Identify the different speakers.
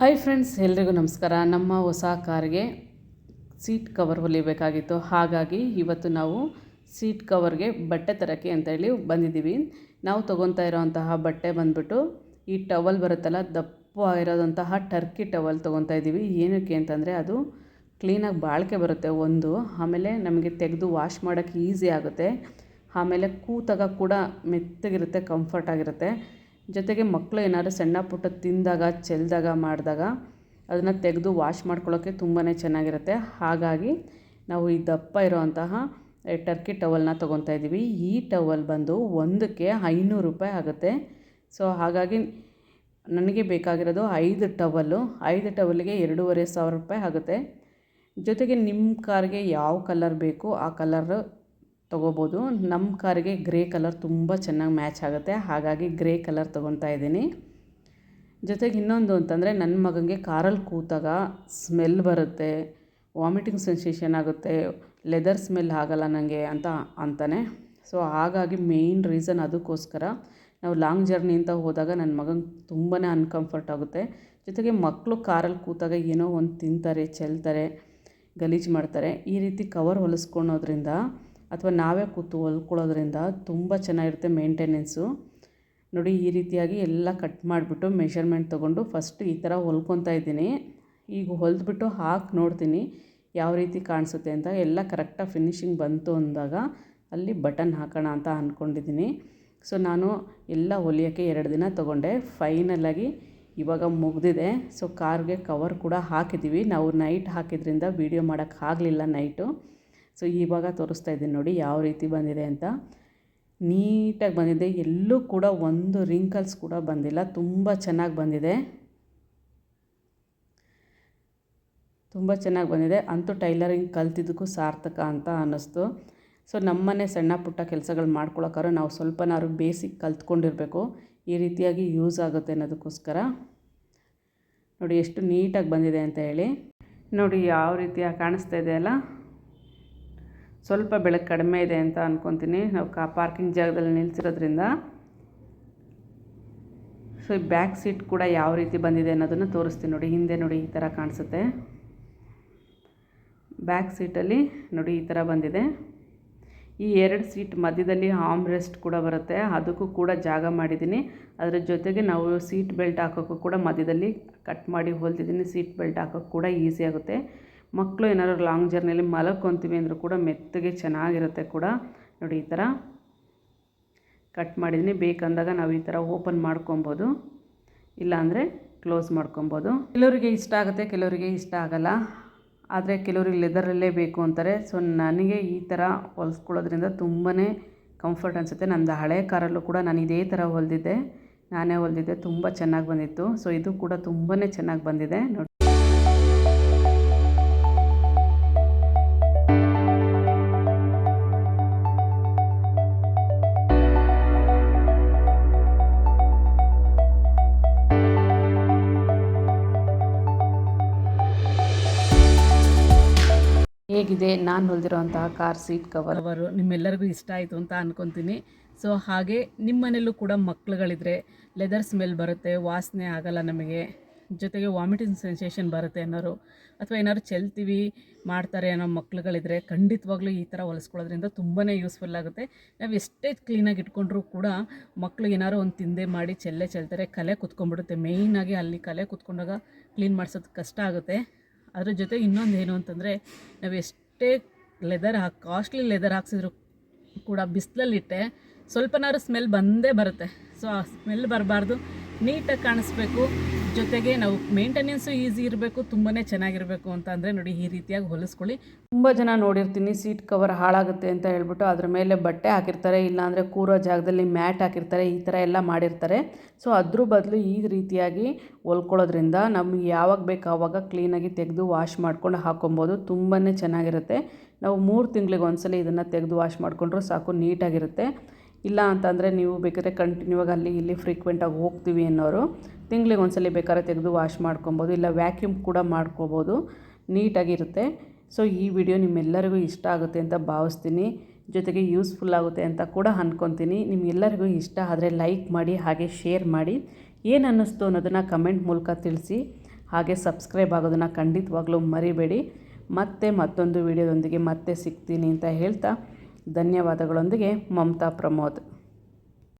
Speaker 1: Hi friends ಎಲ್ರಿಗೂ ನಮಸ್ಕಾರ. ನಮ್ಮ ಹೊಸ ಕಾರ್ಗೆ ಸೀಟ್ ಕವರ್ ಹೊಲಿಬೇಕಾಗಿತ್ತು. ಹಾಗಾಗಿ ಇವತ್ತು ನಾವು ಸೀಟ್ ಕವರ್ಗೆ ಬಟ್ಟೆ ತರೋಕ್ಕೆ ಅಂತ ಹೇಳಿ ಬಂದಿದ್ದೀವಿ. ನಾವು ತೊಗೊತಾ ಇರೋವಂತಹ ಬಟ್ಟೆ ಬಂದ್ಬಿಟ್ಟು ಈ ಟವಲ್ ಬರುತ್ತಲ್ಲ, ದಪ್ಪ ಇರೋದಂತಹ ಟರ್ಕಿ ಟವಲ್ ತೊಗೊತಾ ಇದ್ದೀವಿ. ಏನಕ್ಕೆ ಅಂತಂದರೆ ಅದು ಕ್ಲೀನಾಗಿ ಬಾಳಿಕೆ ಬರುತ್ತೆ ಒಂದು, ಆಮೇಲೆ ನಮಗೆ ತೆಗೆದು ವಾಶ್ ಮಾಡೋಕ್ಕೆ ಈಸಿ ಆಗುತ್ತೆ. ಆಮೇಲೆ ಕೂತಾಗ ಕೂಡ ಮೆತ್ತಗಿರುತ್ತೆ ಕಂಫರ್ಟ್ ಆಗಿರುತ್ತೆ. ಜೊತೆಗೆ ಮಕ್ಕಳು ಏನಾದ್ರು ಸಣ್ಣ ಪುಟ್ಟ ತಿಂದಾಗ ಚೆಲ್ಲಿದಾಗ ಮಾಡಿದಾಗ ಅದನ್ನು ತೆಗೆದು ವಾಶ್ ಮಾಡ್ಕೊಳ್ಳೋಕ್ಕೆ ತುಂಬಾ ಚೆನ್ನಾಗಿರುತ್ತೆ. ಹಾಗಾಗಿ ನಾವು ಈ ದಪ್ಪ ಇರೋವಂತಹ ಟರ್ಕಿ ಟವಲ್ನ ತೊಗೊತಾ ಇದ್ದೀವಿ. ಈ ಟವಲ್ ಬಂದು ಒಂದಕ್ಕೆ ಐನೂರು ರೂಪಾಯಿ ಆಗುತ್ತೆ. ಸೊ ಹಾಗಾಗಿ ನನಗೆ ಬೇಕಾಗಿರೋದು ಐದು ಟವಲ್ಲು ಐದು ಟವಲ್ಗೆ ಎರಡೂವರೆ ಸಾವಿರ ರೂಪಾಯಿ ಆಗುತ್ತೆ. ಜೊತೆಗೆ ನಿಮ್ಮ ಕಾರ್ಗೆ ಯಾವ ಕಲರ್ ಬೇಕು, ಆ ಕಲರ್ ತೊಗೋಬೋದು. ನಮ್ಮ ಕಾರಿಗೆ ಗ್ರೇ ಕಲರ್ ತುಂಬ ಚೆನ್ನಾಗಿ ಮ್ಯಾಚ್ ಆಗುತ್ತೆ. ಹಾಗಾಗಿ ಗ್ರೇ ಕಲರ್ ತೊಗೊತಾ ಇದ್ದೀನಿ. ಜೊತೆಗೆ ಇನ್ನೊಂದು ಅಂತಂದರೆ ನನ್ನ ಮಗನಿಗೆ ಕಾರಲ್ಲಿ ಕೂತಾಗ ಸ್ಮೆಲ್ ಬರುತ್ತೆ, ವಾಮಿಟಿಂಗ್ ಸೆನ್ಸೇಷನ್ ಆಗುತ್ತೆ, ಲೆದರ್ ಸ್ಮೆಲ್ ಆಗಲ್ಲ ನನಗೆ ಅಂತ ಅಂತಾನೆ. ಸೊ ಹಾಗಾಗಿ ಮೇಯ್ನ್ ರೀಸನ್ ಅದಕ್ಕೋಸ್ಕರ ನಾವು ಲಾಂಗ್ ಜರ್ನಿ ಅಂತ ಹೋದಾಗ ನನ್ನ ಮಗನಿಗೆ ತುಂಬಾ ಅನ್ಕಂಫರ್ಟ್ ಆಗುತ್ತೆ. ಜೊತೆಗೆ ಮಕ್ಕಳು ಕಾರಲ್ಲಿ ಕೂತಾಗ ಏನೋ ಒಂದು ತಿಂತಾರೆ, ಚೆಲ್ತಾರೆ, ಗಲೀಜು ಮಾಡ್ತಾರೆ, ಈ ರೀತಿ ಕವರ್ ಹೊಲಿಸ್ಕೊಳೋದ್ರಿಂದ ಅಥವಾ ನಾವೇ ಕೂತು ಹೊಲ್ಕೊಳ್ಳೋದ್ರಿಂದ ತುಂಬ ಚೆನ್ನಾಗಿರುತ್ತೆ ಮೇಂಟೆನೆನ್ಸು. ನೋಡಿ, ಈ ರೀತಿಯಾಗಿ ಎಲ್ಲ ಕಟ್ ಮಾಡಿಬಿಟ್ಟು ಮೆಷರ್ಮೆಂಟ್ ತೊಗೊಂಡು ಫಸ್ಟ್ ಈ ಥರ ಹೊಲ್ಕೊತಾ ಇದ್ದೀನಿ. ಈಗ ಹೊಲಿದ್ಬಿಟ್ಟು ಹಾಕಿ ನೋಡ್ತೀನಿ ಯಾವ ರೀತಿ ಕಾಣಿಸುತ್ತೆ ಅಂತ. ಎಲ್ಲ ಕರೆಕ್ಟಾಗಿ ಫಿನಿಶಿಂಗ್ ಬಂತು ಅಂದಾಗ ಅಲ್ಲಿ ಬಟನ್ ಹಾಕೋಣ ಅಂತ ಅಂದ್ಕೊಂಡಿದ್ದೀನಿ ಸೊ, ನಾನು ಎಲ್ಲ ಹೊಲಿಯೋಕ್ಕೆ ಎರಡು ದಿನ ತೊಗೊಂಡೆ. ಫೈನಲಾಗಿ ಇವಾಗ ಮುಗಿದಿದೆ. ಸೊ, ಕಾರ್ಗೆ ಕವರ್ ಕೂಡ ಹಾಕಿದ್ದೀವಿ. ನಾವು ನೈಟ್ ಹಾಕಿದ್ರಿಂದ ವೀಡಿಯೋ ಮಾಡೋಕ್ಕೆ ಆಗಲಿಲ್ಲ ನೈಟು. ಸೊ ಇವಾಗ ತೋರಿಸ್ತಾ ಇದ್ದೀನಿ ನೋಡಿ ಯಾವ ರೀತಿ ಬಂದಿದೆ ಅಂತ. ನೀಟಾಗಿ ಬಂದಿದೆ. ಎಲ್ಲೂ ಕೂಡ ಒಂದು ರಿಂಕಲ್ಸ್ ಕೂಡ ಬಂದಿಲ್ಲ. ತುಂಬ ಚೆನ್ನಾಗಿ ಬಂದಿದೆ. ತುಂಬ ಚೆನ್ನಾಗಿ ಬಂದಿದೆ. ಅಂತೂ ಟೈಲರಿಂಗ್ ಕಲ್ತಿದ್ದಕ್ಕೂ ಸಾರ್ಥಕ ಅಂತ ಅನ್ನಿಸ್ತು. ಸೊ ನಮ್ಮನೆ ಸಣ್ಣ ಪುಟ್ಟ ಕೆಲಸಗಳು ಮಾಡ್ಕೊಳಕ್ಕಾದ್ರೂ ನಾವು ಸ್ವಲ್ಪನಾದ್ರು ಬೇಸಿಕ್ ಕಲ್ತ್ಕೊಂಡಿರಬೇಕು. ಈ ರೀತಿಯಾಗಿ ಯೂಸ್ ಆಗುತ್ತೆ ಅನ್ನೋದಕ್ಕೋಸ್ಕರ. ನೋಡಿ ಎಷ್ಟು ನೀಟಾಗಿ ಬಂದಿದೆ ಅಂತ ಹೇಳಿ. ನೋಡಿ ಯಾವ ರೀತಿಯಾಗಿ ಕಾಣಿಸ್ತಾ ಇದೆ ಅಲ್ಲ? ಸ್ವಲ್ಪ ಬೆಳಕು ಕಡಿಮೆ ಇದೆ ಅಂತ ಅಂದ್ಕೊತೀನಿ ನಾವು ಕಾ ಪಾರ್ಕಿಂಗ್ ಜಾಗದಲ್ಲಿ ನಿಲ್ಸಿರೋದ್ರಿಂದ. ಸೊ ಈ ಬ್ಯಾಕ್ ಸೀಟ್ ಕೂಡ ಯಾವ ರೀತಿ ಬಂದಿದೆ ಅನ್ನೋದನ್ನು ತೋರಿಸ್ತೀನಿ ನೋಡಿ. ಹಿಂದೆ ನೋಡಿ ಈ ಥರ ಕಾಣಿಸುತ್ತೆ. ಬ್ಯಾಕ್ ಸೀಟಲ್ಲಿ ನೋಡಿ ಈ ಥರ ಬಂದಿದೆ. ಈ ಎರಡು ಸೀಟ್ ಮಧ್ಯದಲ್ಲಿ ಆಮ್ ರೆಸ್ಟ್ ಕೂಡ ಬರುತ್ತೆ. ಅದಕ್ಕೂ ಕೂಡ ಜಾಗ ಮಾಡಿದ್ದೀನಿ. ಅದರ ಜೊತೆಗೆ ನಾವು ಸೀಟ್ ಬೆಲ್ಟ್ ಹಾಕೋಕ್ಕೂ ಕೂಡ ಮಧ್ಯದಲ್ಲಿ ಕಟ್ ಮಾಡಿ ಹೊಲ್ತಿದ್ದೀನಿ. ಸೀಟ್ ಬೆಲ್ಟ್ ಹಾಕೋಕ್ಕೆ ಕೂಡ ಈಸಿ ಆಗುತ್ತೆ. ಮಕ್ಕಳು ಏನಾದ್ರು ಲಾಂಗ್ ಜರ್ನಿಯಲ್ಲಿ ಮಲ್ಕೊತೀವಿ ಅಂದರೂ ಕೂಡ ಮೆತ್ತಗೆ ಚೆನ್ನಾಗಿರುತ್ತೆ ಕೂಡ. ನೋಡಿ ಈ ಥರ ಕಟ್ ಮಾಡಿದ್ದೀನಿ ಬೇಕಂದಾಗ ನಾವು ಈ ಥರ ಓಪನ್ ಮಾಡ್ಕೊಬೋದು. ಇಲ್ಲಾಂದರೆ ಕ್ಲೋಸ್ ಮಾಡ್ಕೊಬೋದು. ಕೆಲವರಿಗೆ ಇಷ್ಟ ಆಗುತ್ತೆ, ಕೆಲವರಿಗೆ ಇಷ್ಟ ಆಗಲ್ಲ. ಆದರೆ ಕೆಲವರಿಗೆ ಲೆದರಲ್ಲೇ ಬೇಕು ಅಂತಾರೆ. ಸೊ ನನಗೆ ಈ ಥರ ಹೊಲ್ಸ್ಕೊಳ್ಳೋದ್ರಿಂದ ತುಂಬಾ ಕಂಫರ್ಟ್ ಅನಿಸುತ್ತೆ. ನಂದು ಹಳೆ ಕಾರಲ್ಲೂ ಕೂಡ ನಾನು ಇದೇ ಥರ ಹೊಲಿದಿದ್ದೆ. ನಾನೇ ಹೊಲಿದಿದ್ದೆ. ತುಂಬ ಚೆನ್ನಾಗಿ ಬಂದಿತ್ತು. ಸೊ ಇದು ಕೂಡ ತುಂಬಾ ಚೆನ್ನಾಗಿ ಬಂದಿದೆ. ನೋಡಿ. ಹೇಗಿದೆ? ನಾನು ಹೊಲಿದಿರೋಂತಹ ಕಾರ್, ಸೀಟ್ ಕವರ್. ಅವರು ನಿಮ್ಮೆಲ್ಲರಿಗೂ ಇಷ್ಟ ಆಯಿತು ಅಂತ ಅನ್ಕೊತೀನಿ. ಸೊ, ಹಾಗೆ ನಿಮ್ಮ ಮನೇಲೂ ಕೂಡ ಮಕ್ಳುಗಳಿದ್ರೆ ಲೆದರ್ ಸ್ಮೆಲ್ ಬರುತ್ತೆ, ವಾಸನೆ ಆಗಲ್ಲ ನಮಗೆ, ಜೊತೆಗೆ ವಾಮಿಟಿಂಗ್ ಸೆನ್ಸೇಷನ್ ಬರುತ್ತೆ ಅನ್ನೋರು, ಅಥವಾ ಏನಾದ್ರು ಚೆಲ್ತೀವಿ ಮಾಡ್ತಾರೆ ಅನ್ನೋ ಮಕ್ಳುಗಳಿದ್ರೆ ಖಂಡಿತವಾಗ್ಲೂ ಈ ಥರ ಹೊಲಿಸ್ಕೊಳ್ಳೋದ್ರಿಂದ ತುಂಬಾ ಯೂಸ್ಫುಲ್ ಆಗುತ್ತೆ. ನಾವು ಎಷ್ಟೇ ಕ್ಲೀನಾಗಿ ಇಟ್ಕೊಂಡ್ರೂ ಕೂಡ ಮಕ್ಳು ಏನಾದ್ರು ಒಂದು ತಿಂದೆ ಮಾಡಿ ಚೆಲ್ಲೆ ಚೆಲ್ತಾರೆ, ಕಲೆ ಕುತ್ಕೊಂಡ್ಬಿಡುತ್ತೆ. ಮೇಯ್ನಾಗಿ ಅಲ್ಲಿ ಕಲೆ ಕುತ್ಕೊಂಡಾಗ ಕ್ಲೀನ್ ಮಾಡಿಸೋದು ಕಷ್ಟ ಆಗುತ್ತೆ. ಅದ್ರ ಜೊತೆ ಇನ್ನೊಂದು ಏನು ಅಂತಂದರೆ ನಾವು ಎಷ್ಟೇ ಲೆದರ್ ಹಾಕಿ ಕಾಸ್ಟ್ಲಿ ಲೆದರ್ ಹಾಕ್ಸಿದ್ರು ಕೂಡ ಬಿಸಿಲಲ್ಲಿಟ್ಟೆ ಸ್ವಲ್ಪನಾದ್ರು ಸ್ಮೆಲ್ ಬಂದೇ ಬರುತ್ತೆ. ಸೊ ಆ ಸ್ಮೆಲ್ ಬರಬಾರ್ದು. ನೀಟಾಗಿ ಕಾಣಿಸ್ಬೇಕು. ಜೊತೆಗೆ ನಾವು ಮೇಂಟೆನೆನ್ಸು ಈಸಿ ಇರಬೇಕು ತುಂಬಾ ಚೆನ್ನಾಗಿರಬೇಕು ಅಂತ ಅಂದರೆ ನೋಡಿ ಈ ರೀತಿಯಾಗಿ ಹೊಲಿಸ್ಕೊಳ್ಳಿ. ತುಂಬ ಜನ ನೋಡಿರ್ತೀನಿ ಸೀಟ್ ಕವರ್ ಹಾಳಾಗುತ್ತೆ ಅಂತ ಹೇಳ್ಬಿಟ್ಟು ಅದ್ರ ಮೇಲೆ ಬಟ್ಟೆ ಹಾಕಿರ್ತಾರೆ, ಇಲ್ಲಾಂದರೆ ಕೂರೋ ಜಾಗದಲ್ಲಿ ಮ್ಯಾಟ್ ಹಾಕಿರ್ತಾರೆ, ಈ ಥರ ಎಲ್ಲ ಮಾಡಿರ್ತಾರೆ. ಸೊ ಅದ್ರ ಬದಲು ಈ ರೀತಿಯಾಗಿ ಹೊಲ್ಕೊಳ್ಳೋದ್ರಿಂದ ನಮ್ಗೆ ಯಾವಾಗ ಬೇಕು ಆವಾಗ ಕ್ಲೀನಾಗಿ ತೆಗೆದು ವಾಶ್ ಮಾಡ್ಕೊಂಡು ಹಾಕೊಬೋದು ತುಂಬಾ ಚೆನ್ನಾಗಿರುತ್ತೆ. ನಾವು ಮೂರು ತಿಂಗಳಿಗೆ ಒಂದ್ಸಲ ಇದನ್ನು ತೆಗೆದು ವಾಶ್ ಮಾಡಿಕೊಂಡ್ರೂ ಸಾಕು, ನೀಟಾಗಿರುತ್ತೆ. ಇಲ್ಲ ಅಂತಂದರೆ ನೀವು ಬೇಕಾದ್ರೆ ಕಂಟಿನ್ಯೂ ಆಗಿ ಅಲ್ಲಿ ಇಲ್ಲಿ ಫ್ರೀಕ್ವೆಂಟಾಗಿ ಹೋಗ್ತೀವಿ ಅನ್ನೋರು, ತಿಂಗ್ಳಿಗೆ ಒಂದ್ಸಲ ಬೇಕಾದ್ರೆ ತೆಗೆದು ವಾಶ್ ಮಾಡ್ಕೊಬೋದು, ಇಲ್ಲ ವ್ಯಾಕ್ಯೂಮ್ ಕೂಡ ಮಾಡ್ಕೋಬೋದು, ನೀಟಾಗಿರುತ್ತೆ. ಸೊ ಈ ವಿಡಿಯೋ ನಿಮ್ಮೆಲ್ಲರಿಗೂ ಇಷ್ಟ ಆಗುತ್ತೆ ಅಂತ ಭಾವಿಸ್ತೀನಿ. ಜೊತೆಗೆ ಯೂಸ್ಫುಲ್ ಆಗುತ್ತೆ ಅಂತ ಕೂಡ ಅಂದ್ಕೊತೀನಿ ನಿಮ್ಮೆಲ್ಲರಿಗೂ ಇಷ್ಟ ಆದರೆ ಲೈಕ್ ಮಾಡಿ, ಹಾಗೆ ಶೇರ್ ಮಾಡಿ. ಏನು ಅನ್ನಿಸ್ತು ಅನ್ನೋದನ್ನು ಕಮೆಂಟ್ ಮೂಲಕ ತಿಳಿಸಿ. ಹಾಗೆ ಸಬ್ಸ್ಕ್ರೈಬ್ ಆಗೋದನ್ನು ಖಂಡಿತವಾಗ್ಲೂ ಮರಿಬೇಡಿ. ಮತ್ತೆ ಮತ್ತೊಂದು ವಿಡಿಯೋದೊಂದಿಗೆ ಮತ್ತೆ ಸಿಗ್ತೀನಿ ಅಂತ ಹೇಳ್ತಾ ಧನ್ಯವಾದಗಳೊಂದಿಗೆ ಮಮತಾ ಪ್ರಮೋದ್.